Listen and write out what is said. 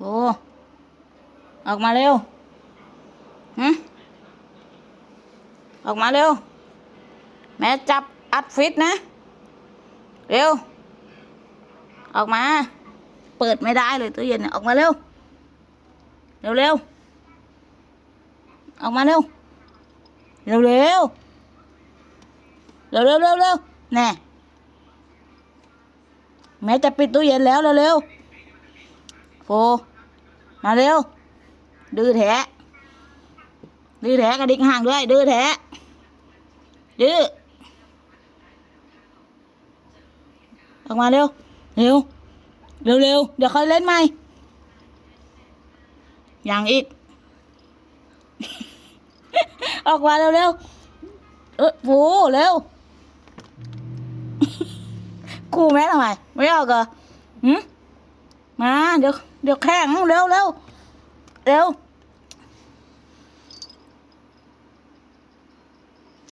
โอ้ออกมาเร็วหึออกมาเร็ว แม่จับอัดฟิตนะ เร็ว ออกมา เปิดไม่ได้เลยตู้เย็นเนี่ยออกมาเร็ว เร็วเร็วออกมาเร็ว เร็วเร็วเร็วเร็วเร็วเร็วแน่แม่จะปิดตู้เย็นแล้วเร็วเร็ว โฟมาเร็ว ดื้อแท้ดื้อแท้กระดิกห่างด้วย ดื้อแท้ดื้อออกมาเร็ว เร็ว เร็วเร็วเดี๋ยวค่อยเล่นใหม่ อย่างอีก ออกมาเร็วเร็วเออปูเร็วกูแม่ทำไม ไม่ออกเหรอหืม เดี๋ยวเดี๋ยวแข่งเร็วเร็วเร็ว